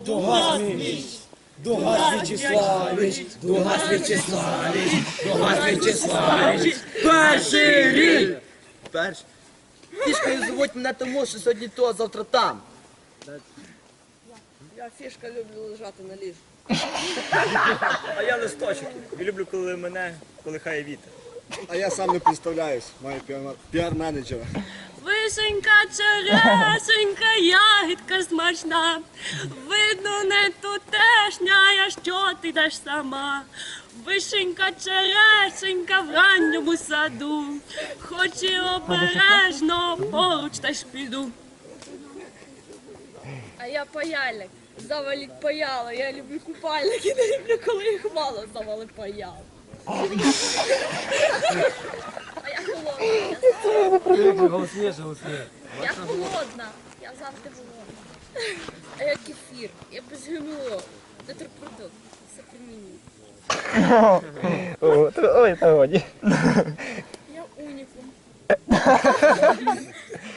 Дугас Віч, Дугас Вячеславич, Дугас Вячеславич, Дугас Вячеславич, перший рік! Перш. Фішкою звуть мене тому, що сьогодні то, а завтра там. Я фішка люблю лежати на ліжку. А я листочок. І люблю, коли мене колихає вітер. А я сам не представляюсь, маю піар- піар-менеджера. Вишенька, чересенька, ягідка смачна. Видно, не тутешня, я що ти йдеш сама. Вишенька, чересенька в ранньому саду. Хоч і обережно, поруч теж піду. А я паяльник. Заваліть паяло. Я люблю купальники, не люблю, коли їх мало завали паяло. А я холодна. Я холодна. Я завжди холодна. А я кефір. Я без ГМО. Детропродукт. Все примінюю. Ой, та годі. Я унікум.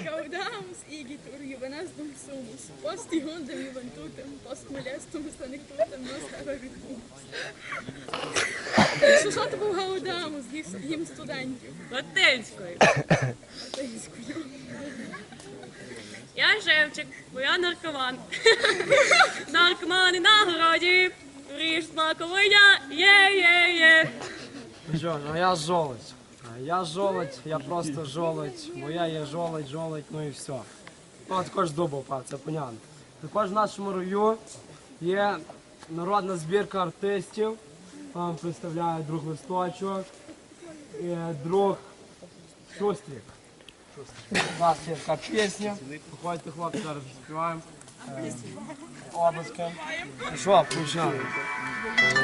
Gaudamus igitur juvenasdum sumus, post ihundum juventutem, post molestum sanctutem nos eraritus. Був Гаудаmus, їм- їм студентів? Латинською. Українською. Я Шевчик, бо я наркоман. Наркомани на городі. Ріж смаковиня, є-є-є. Ну Що а я жолудь. Я жолудь, я просто жолудь, бо я є жолудь, жолудь, ну і все. Ну, також дуба впав, це понятно. Також в нашому рою є народна збірка артистів. Вам представляю друг листочок і друг Шустрик. У вас є така пісня. Походьте, хлопці, зараз співаємо. Е, Обласки. Ну Що, включаємо?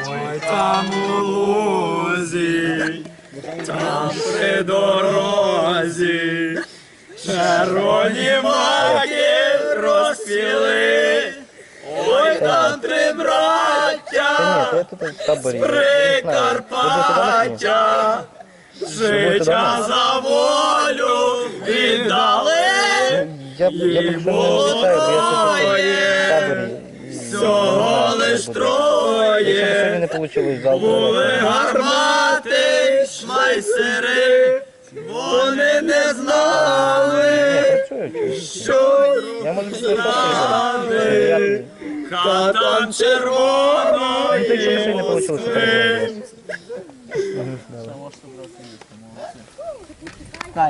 Ой, там у лузі, там при дорозі, червоні маки розпіли, ой, там три браття, Я тут таборі. Прикарпаття, життя за волю віддали, Я, б таборі. всього лиш троє. Були гармати, шмайсери, вони не знали, що Я Ну, червоної Москви. там